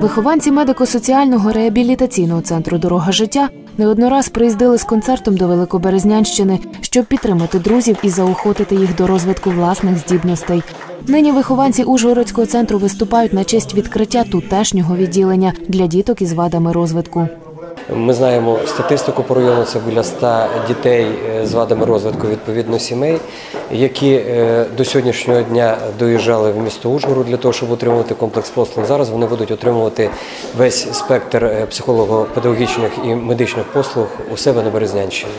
Вихованці медико-соціального реабілітаційного центру Дорога життя неоднораз приїздили з концертом до Великоберезнянщини, щоб підтримати друзів і заохотити їх до розвитку власних здібностей. Нині вихованці Ужгородського центру виступають на честь відкриття тутешнього відділення для діток із вадами розвитку. Ми знаємо статистику по району. Це біля 100 дітей е, з вадами розвитку відповідно сімей, які е, до сьогоднішнього дня доїжджали в місто Ужгород для того, щоб отримувати комплекс послуг. Зараз вони будуть отримувати весь спектр е, психолого-педагогічних і медичних послуг у себе на Березнянщині.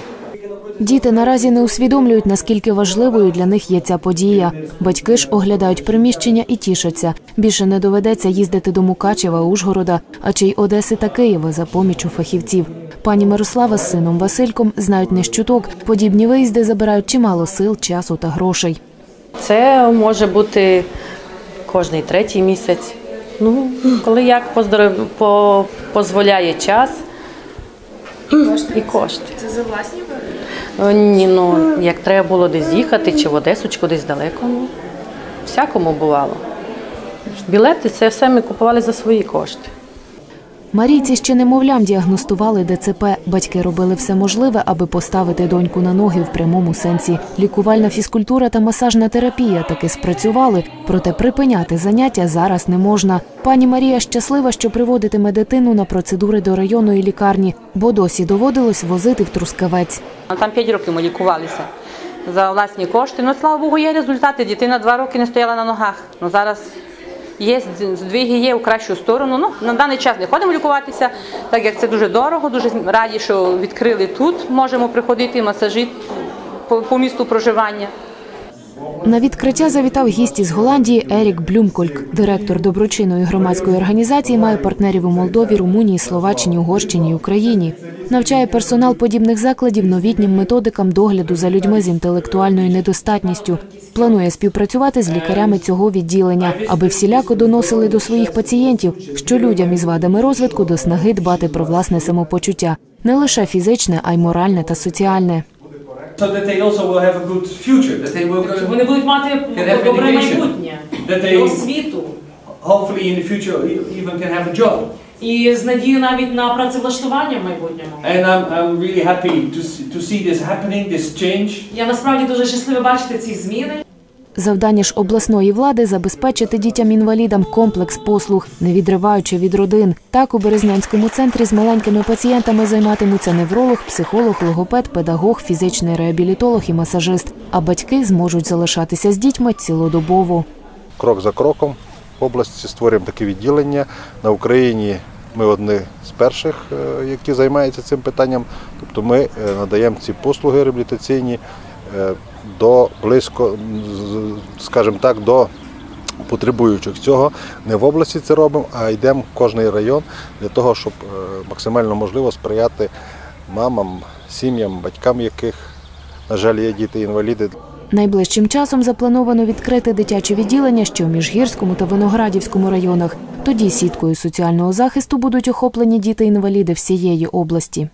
Діти наразі не усвідомлюють, наскільки важливою для них є ця подія. Батьки ж оглядають приміщення і тішаться. Більше не доведеться їздити до Мукачева, Ужгорода, а чи й Одеси та Києва за помічю фахівців. Пані Мирослава з сином Васильком знають не з чуток. Подібні виїзди забирають чимало сил, часу та грошей. Це може бути кожний третій місяць. Ну, коли як поздоров... по... дозволяє час і кошти. Це за власні ви? Е, Ні, ну як треба було десь їхати, чи в Одесу, чи кудись далеко. Ну, всякому бувало. Білети це все ми купували за свої кошти. Марійці ще немовлям діагностували ДЦП. Батьки робили все можливе, аби поставити доньку на ноги в прямому сенсі. Лікувальна фізкультура та масажна терапія таки спрацювали, проте припиняти заняття зараз не можна. Пані Марія щаслива, що приводитиме дитину на процедури до районної лікарні, бо досі доводилось возити в Трускавець. Ну, Там 5 років ми лікувалися за власні кошти. Ну, слава Богу, є результати. Дитина два роки не стояла на ногах. Ну, зараз є здвиги є у кращу сторону. Ну, на даний час не ходимо лікуватися, так як це дуже дорого, дуже раді, що відкрили тут. Можемо приходити масажі по, по місту проживання. На відкриття завітав гість із Голландії Ерік Блюмкольк. Директор доброчинної громадської організації має партнерів у Молдові, Румунії, Словаччині, Угорщині і Україні. Навчає персонал подібних закладів новітнім методикам догляду за людьми з інтелектуальною недостатністю. Планує співпрацювати з лікарями цього відділення, аби всіляко доносили до своїх пацієнтів, що людям із вадами розвитку до снаги дбати про власне самопочуття не лише фізичне, а й моральне та соціальне. So that they also will have a good future, that they will go, Вони будуть мати Can have добре education. майбутнє That they- освіту. hopefully in the future e- even can have a job. І з надією навіть на працевлаштування в майбутньому. And I'm, I'm really happy to see, to see this happening, this change. Я насправді дуже щаслива бачити ці зміни. Завдання ж обласної влади забезпечити дітям-інвалідам комплекс послуг, не відриваючи від родин. Так у Березнянському центрі з маленькими пацієнтами займатимуться невролог, психолог, логопед, педагог, фізичний реабілітолог і масажист. А батьки зможуть залишатися з дітьми цілодобово. крок за кроком в області створюємо таке відділення. На Україні ми одні з перших, е, які займаються цим питанням. Тобто ми е, надаємо ці послуги реабілітаційні е, до близько, скажімо так, до потребуючих цього. Не в області це робимо, а йдемо в кожний район для того, щоб е, максимально можливо сприяти мамам, сім'ям, батькам, яких, на жаль, є діти-інваліди. Найближчим часом заплановано відкрити дитяче відділення ще в Міжгірському та Виноградівському районах. Тоді сіткою соціального захисту будуть охоплені діти-інваліди всієї області.